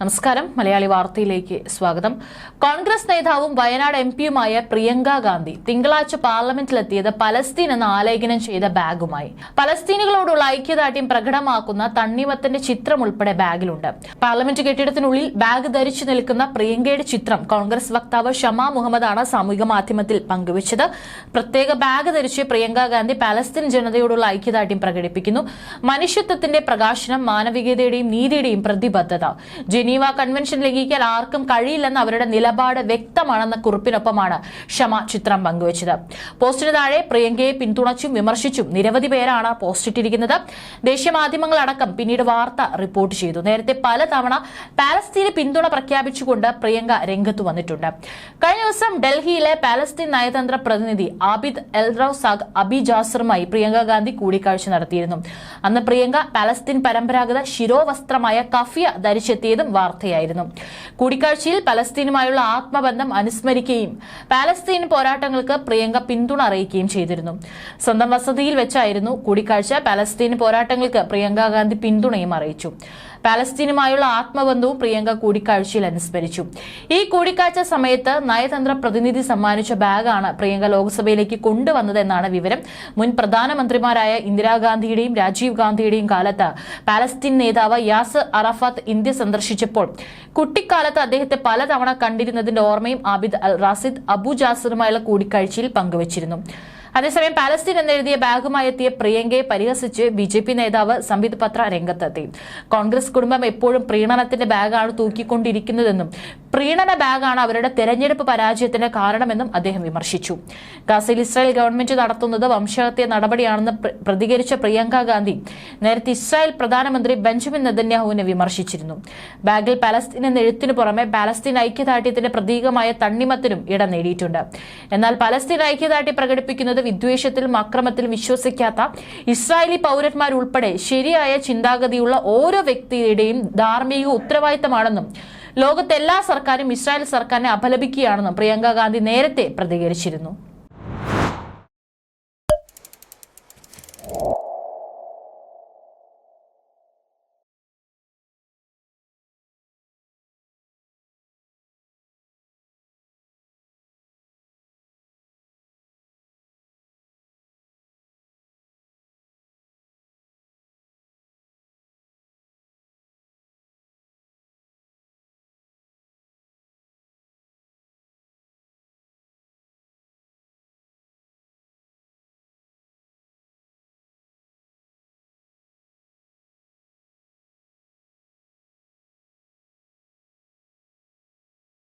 നമസ്കാരം. മലയാളി വാർത്തയിലേക്ക് സ്വാഗതം. കോൺഗ്രസ് നേതാവും വയനാട് എം പിയുമായ പ്രിയങ്ക ഗാന്ധി തിങ്കളാഴ്ച പാർലമെന്റിലെത്തിയത് പലസ്തീൻ എന്ന് ആലേഖനം ചെയ്ത ബാഗുമായി. പലസ്തീനുകളോടുള്ള ഐക്യദാർഢ്യം പ്രകടമാക്കുന്ന തണ്ണിമത്തന്റെ ചിത്രം ഉൾപ്പെടെ ബാഗിലുണ്ട്. പാർലമെന്റ് കെട്ടിടത്തിനുള്ളിൽ ബാഗ് ധരിച്ചു നിൽക്കുന്ന പ്രിയങ്കയുടെ ചിത്രം കോൺഗ്രസ് വക്താവ് ഷമ മുഹമ്മദാണ് സാമൂഹിക മാധ്യമത്തിൽ പങ്കുവച്ചത്. പ്രത്യേക ബാഗ് ധരിച്ച് പ്രിയങ്ക ഗാന്ധി പലസ്തീൻ ജനതയോടുള്ള ഐക്യദാർഢ്യം പ്രകടിപ്പിക്കുന്നു. മനുഷ്യത്വത്തിന്റെ പ്രകാശനം മാനവികതയുടെയും നീതിയുടെയും പ്രതിബദ്ധത. ജനീവ കൺവെൻഷൻ ലംഘിക്കാൻ ആർക്കും കഴിയില്ലെന്ന അവരുടെ നിലപാട് വ്യക്തമാണെന്ന കുറിപ്പിനൊപ്പമാണ് ക്ഷമ ചിത്രം പങ്കുവച്ചത്. പോസ്റ്റിന് താഴെ പ്രിയങ്കയെ പിന്തുണച്ചും വിമർശിച്ചും നിരവധി പേരാണ് പോസ്റ്റിട്ടിരിക്കുന്നത് ദേശീയ മാധ്യമങ്ങളടക്കം പിന്നീട് വാർത്ത റിപ്പോർട്ട് ചെയ്തു. നേരത്തെ പലതവണ പാലസ്തീന് പിന്തുണ പ്രഖ്യാപിച്ചുകൊണ്ട് പ്രിയങ്ക രംഗത്ത് വന്നിട്ടുണ്ട്. കഴിഞ്ഞ ദിവസം ഡൽഹിയിലെ പാലസ്തീൻ നയതന്ത്ര പ്രതിനിധി ആബിദ് എൽറൌസാഗ് അബി ജാസറുമായി പ്രിയങ്ക ഗാന്ധി കൂടിക്കാഴ്ച നടത്തിയിരുന്നു. അന്ന് പ്രിയങ്ക പാലസ്തീൻ പരമ്പരാഗത ശിരോവസ്ത്രമായ കഫിയ ധരിച്ചെത്തിയതും വാർത്തയായിരുന്നു. കൂടിക്കാഴ്ചയിൽ പലസ്തീനുമായുള്ള ആത്മബന്ധം അനുസ്മരിക്കുകയും പാലസ്തീൻ പോരാട്ടങ്ങൾക്ക് പ്രിയങ്ക പിന്തുണ അറിയിക്കുകയും ചെയ്തിരുന്നു. സ്വന്തം വസതിയിൽ വെച്ചായിരുന്നു കൂടിക്കാഴ്ച. പാലസ്തീൻ പോരാട്ടങ്ങൾക്ക് പ്രിയങ്ക ഗാന്ധി പിന്തുണയും അറിയിച്ചു. പാലസ്തീനുമായുള്ള ആത്മബന്ധവും പ്രിയങ്ക കൂടിക്കാഴ്ചയിൽ അനുസ്മരിച്ചു. ഈ കൂടിക്കാഴ്ച സമയത്ത് നയതന്ത്ര പ്രതിനിധി സമ്മാനിച്ച ബാഗാണ് പ്രിയങ്ക ലോക്സഭയിലേക്ക് കൊണ്ടുവന്നതെന്നാണ് വിവരം. മുൻ പ്രധാനമന്ത്രിമാരായ ഇന്ദിരാഗാന്ധിയുടെയും രാജീവ് ഗാന്ധിയുടെയും കാലത്ത് പാലസ്തീൻ നേതാവ് യാസ് അറഫാത്ത് ഇന്ത്യ സന്ദർശിച്ചപ്പോൾ കുട്ടിക്കാലത്ത് അദ്ദേഹത്തെ പലതവണ കണ്ടിരുന്നതിന്റെ ഓർമ്മയും ആബിദ് അൽ റാസിദ് അബു ജാസറുമായുള്ള കൂടിക്കാഴ്ചയിൽ പങ്കുവച്ചിരുന്നു. അതേസമയം പാലസ്തീൻ എന്നെഴുതിയ ബാഗുമായി എത്തിയ പ്രിയങ്കയെ പരിഹസിച്ച് ബി ജെ പി നേതാവ് സംബിത് പത്ര രംഗത്തെത്തി. കോൺഗ്രസ് കുടുംബം എപ്പോഴും പ്രീണനത്തിന്റെ ബാഗാണ് തൂക്കിക്കൊണ്ടിരിക്കുന്നതെന്നും പ്രീണന ബാഗാണ് അവരുടെ തെരഞ്ഞെടുപ്പ് പരാജയത്തിന് കാരണമെന്നും അദ്ദേഹം വിമർശിച്ചു. ഗസയിൽ ഇസ്രായേൽ ഗവൺമെന്റ് നടത്തുന്നത് വംശഹത്യ നടപടിയാണെന്ന് പ്ര- പ്രതികരിച്ച പ്രിയങ്ക ഗാന്ധി നേരത്തെ ഇസ്രായേൽ പ്രധാനമന്ത്രി ബെഞ്ചമിൻ നെതന്യാഹുവിനെ വിമർശിച്ചിരുന്നു. ബാഗിൽ പാലസ്തീൻ എന്ന എഴുത്തിനു പുറമെ പാലസ്തീൻ ഐക്യദാർഢ്യത്തിന്റെ പ്രതീകമായ തണ്ണിമത്തിനും ഇടം നേടിയിട്ടുണ്ട്. എന്നാൽ പലസ്തീൻ ഐക്യദാർഢ്യം പ്രകടിപ്പിക്കുന്നത് വിദ്വേഷത്തിലും അക്രമത്തിലും വിശ്വസിക്കാത്ത ഇസ്രായേലി പൗരന്മാരുൾപ്പെടെ ശരിയായ ചിന്താഗതിയുള്ള ഓരോ വ്യക്തിയുടെയും ധാർമ്മിക ഉത്തരവാദിത്തമാണെന്നും ലോകത്തെല്ലാ സർക്കാരും ഇസ്രായേൽ സർക്കാരിനെ അപലപിക്കുകയാണെന്നും പ്രിയങ്ക ഗാന്ധി നേരത്തെ പ്രതികരിച്ചിരുന്നു.